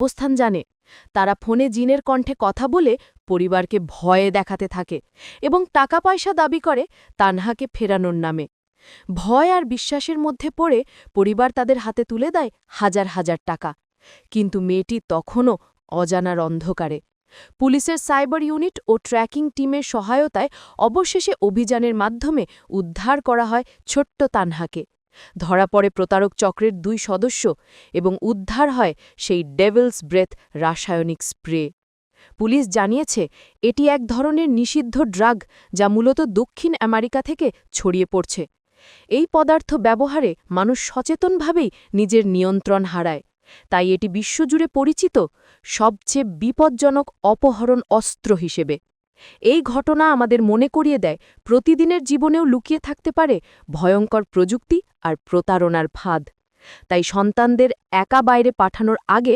অবস্থান জানে। তারা ফোনে জিনের কণ্ঠে কথা বলে পরিবারকে ভয়ে দেখাতে থাকে এবং টাকা পয়সা দাবি করে তানহাকে ফেরানোর নামে। ভয় আর বিশ্বাসের মধ্যে পড়ে পরিবার তাদের হাতে তুলে দেয় হাজার হাজার টাকা। কিন্তু মেয়েটি তখনও অজানার অন্ধকারে। পুলিশের সাইবার ইউনিট ও ট্র্যাকিং টিমের সহায়তায় অবশেষে অভিযানের মাধ্যমে উদ্ধার করা হয় ছোট্ট তানহাকে। ধরা পড়ে প্রতারক চক্রের দুই সদস্য এবং উদ্ধার হয় সেই ডেভিলস ব্রেথ রাসায়নিক স্প্রে। পুলিশ জানিয়েছে, এটি এক ধরনের নিষিদ্ধ ড্রাগ যা মূলত দক্ষিণ আমেরিকা থেকে ছড়িয়ে পড়ছে। এই পদার্থ ব্যবহারে মানুষ সচেতনভাবেই নিজের নিয়ন্ত্রণ হারায়। তাই এটি বিশ্বজুড়ে পরিচিত সবচেয়ে বিপজ্জনক অপহরণ অস্ত্র হিসেবে। এই ঘটনা আমাদের মনে করিয়ে দেয়, প্রতিদিনের জীবনেও লুকিয়ে থাকতে পারে ভয়ঙ্কর প্রযুক্তি আর প্রতারণার ফাঁদ। তাই সন্তানদের একা বাইরে পাঠানোর আগে